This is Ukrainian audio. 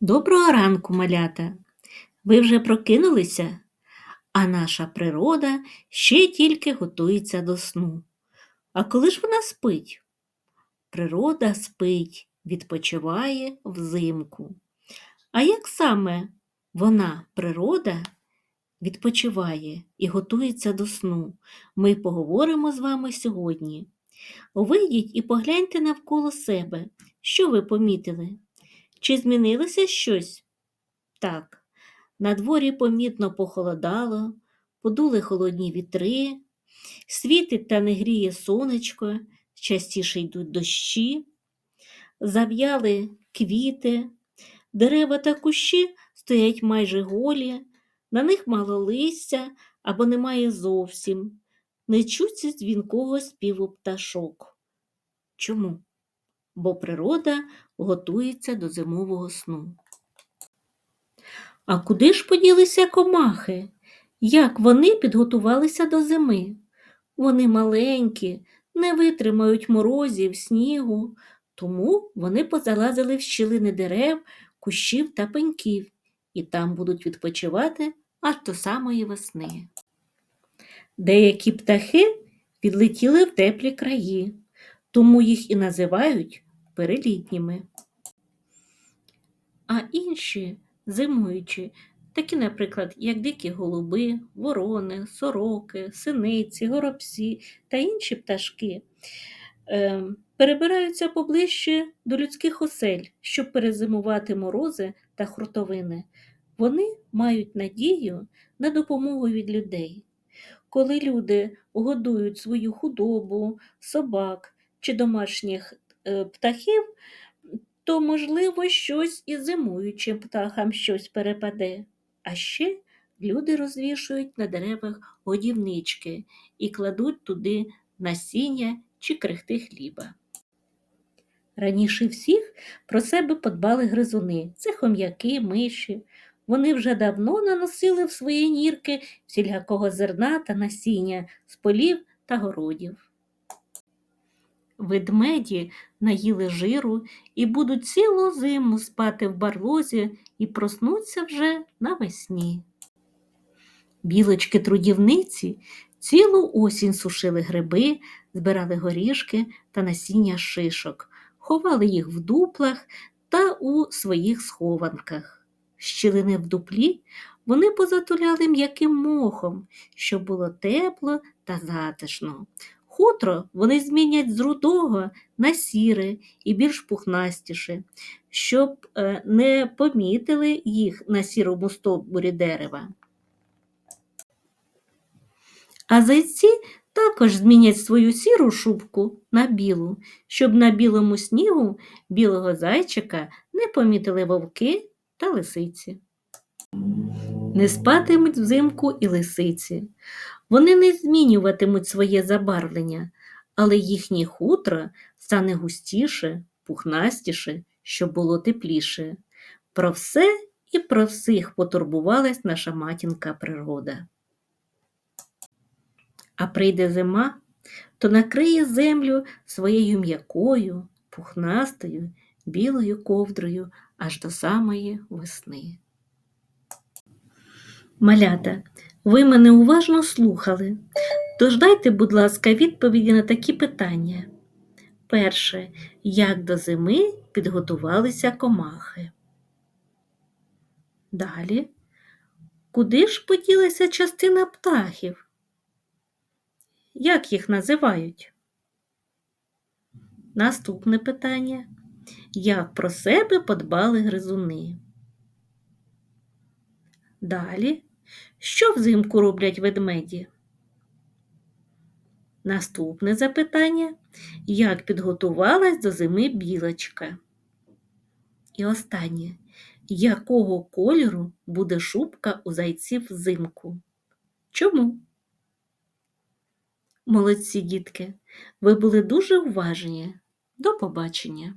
Доброго ранку, малята! Ви вже прокинулися, а наша природа ще тільки готується до сну. А коли ж вона спить? Природа спить, відпочиває взимку. А як саме вона, природа, відпочиває і готується до сну, ми поговоримо з вами сьогодні. Вийдіть і погляньте навколо себе, що ви помітили. Чи змінилося щось? Так, на дворі помітно похолодало, подули холодні вітри, світить та не гріє сонечко, частіше йдуть дощі, зав'яли квіти, дерева та кущі стоять майже голі, на них мало листя або немає зовсім, не чуться дзвінкого співу пташок. Чому? Бо природа готується до зимового сну. А куди ж поділися комахи? Як вони підготувалися до зими? Вони маленькі, не витримають морозів, снігу, тому вони позалазили в щілини дерев, кущів та пеньків і там будуть відпочивати аж до самої весни. Деякі птахи відлетіли в теплі краї, тому їх і називають перелітніми. А інші зимуючі, такі, наприклад, як дикі голуби, ворони, сороки, синиці, горобці та інші пташки, е, перебираються поближче до людських осель, щоб перезимувати морози та хуртовини. Вони мають надію на допомогу від людей. Коли люди годують свою худобу, собак чи домашніх птахів, то, можливо, щось і зимуючим птахам щось перепаде. А ще люди розвішують на деревах годівнички і кладуть туди насіння чи крихти хліба. Раніше всіх про себе подбали гризуни це хом'яки, миші. Вони вже давно наносили в свої нірки всілякого зерна та насіння з полів та городів. Ведмеді наїли жиру і будуть цілу зиму спати в барлозі і проснуться вже навесні. Білочки трудівниці цілу осінь сушили гриби, збирали горішки та насіння шишок, ховали їх в дуплах та у своїх схованках. Щілини в дуплі вони позатуляли м'яким мохом, щоб було тепло та затишно. Хутро вони змінять з рудого на сіре і більш пухнастіше, щоб е, не помітили їх на сірому стовбурі дерева. А зайці також змінять свою сіру шубку на білу, щоб на білому снігу білого зайчика не помітили вовки та лисиці. Не спатимуть взимку і лисиці. Вони не змінюватимуть своє забарвлення, але їхнє хутро стане густіше, пухнастіше, щоб було тепліше. Про все і про всіх потурбувалась наша матінка природа. А прийде зима, то накриє землю своєю м'якою, пухнастою, білою ковдрою аж до самої весни. Малята, ви мене уважно слухали, тож дайте, будь ласка, відповіді на такі питання. Перше, як до зими підготувалися комахи? Далі, куди ж поділася частина птахів? Як їх називають? Наступне питання. Як про себе подбали гризуни? Далі, що взимку роблять ведмеді? Наступне запитання як підготувалась до зими білочка? І останнє, якого кольору буде шубка у зайців взимку? Чому? Молодці дітки, ви були дуже уважні. До побачення!